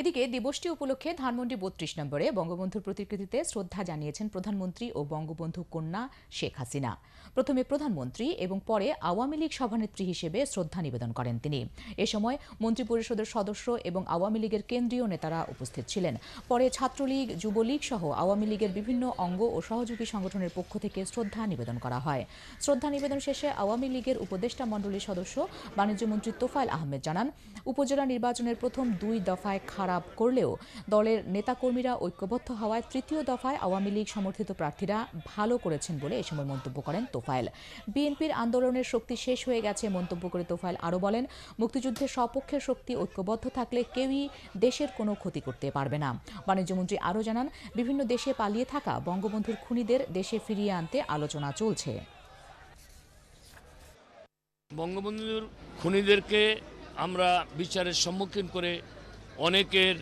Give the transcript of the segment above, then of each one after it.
এদিকে দিবসটি উপলক্ষে ধানমন্ডি বত্রিশ নম্বরে বঙ্গবন্ধুর প্রতিকৃতিতে শ্রদ্ধা জানিয়েছেন প্রধানমন্ত্রী ও বঙ্গবন্ধু কন্যা শেখ হাসিনা। প্রথমে প্রধানমন্ত্রী এবং পরে আওয়ামী লীগ সভানেত্রী হিসেবে শ্রদ্ধা নিবেদন করেন তিনি। এ সময় মন্ত্রিপরিষদের সদস্য এবং আওয়ামী লীগের কেন্দ্রীয় নেতারা উপস্থিত ছিলেন। পরে ছাত্রলীগ, যুবলীগ সহ আওয়ামী লীগের বিভিন্ন অঙ্গ ও সহযোগী সংগঠনের পক্ষ থেকে শ্রদ্ধা নিবেদন করা হয়। শ্রদ্ধা নিবেদন শেষে আওয়ামী লীগের উপদেষ্টা মণ্ডলীর সদস্য বাণিজ্যমন্ত্রী তোফায়েল আহমেদ জানান, উপজেলা নির্বাচনের প্রথম দুই দফায় খারাপ করলেও দলের নেতাকর্মীরা ঐক্যবদ্ধ হওয়ায় তৃতীয় দফায় আওয়ামী লীগ সমর্থিত প্রার্থীরা ভালো করেছেন বলে এ সময় মন্তব্য করেন তোফায়েল। বিএনপির আন্দোলনের শক্তি শেষ হয়ে গেছে মন্তব্য করে তোফায়েল আরও বলেন মুক্তিযুদ্ধের সপক্ষের শক্তি ঐক্যবদ্ধ থাকলে কেউই দেশের কোনো ক্ষতি করতে পারবে না। বাণিজ্যমন্ত্রী আরও জানান, বিভিন্ন দেশে পালিয়ে থাকা বঙ্গবন্ধুর খুনিদের দেশে ফিরিয়ে আনতে আলোচনা চলছে। বঙ্গবন্ধুর খুনিদেরকে আমরা বিচারের সম্মুখীন করে অনেকের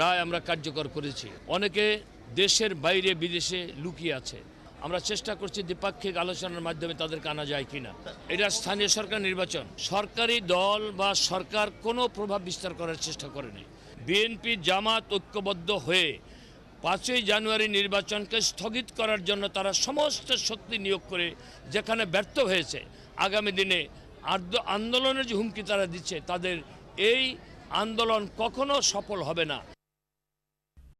রায় আমরা কার্যকর করেছি। অনেকে দেশের বাইরে বিদেশে লুকিয়ে আছে। আমরা চেষ্টা করছি দ্বিপাক্ষিক আলোচনার মাধ্যমে তাদেরকে আনা যায় কিনা। এটা স্থানীয় সরকার নির্বাচন। সরকারি দল বা সরকার কোনো প্রভাব বিস্তার করার চেষ্টা করেনি। বিএনপি জামাত ঐক্যবদ্ধ হয়ে পাঁচই জানুয়ারি নির্বাচনকে স্থগিত করার জন্য তারা সমস্ত শক্তি নিয়োগ করে যেখানে ব্যর্থ হয়েছে, আগামী দিনে আন্দোলনের যে হুমকি তারা দিচ্ছে, তাদের এই আন্দোলন কখনো সফল হবে না।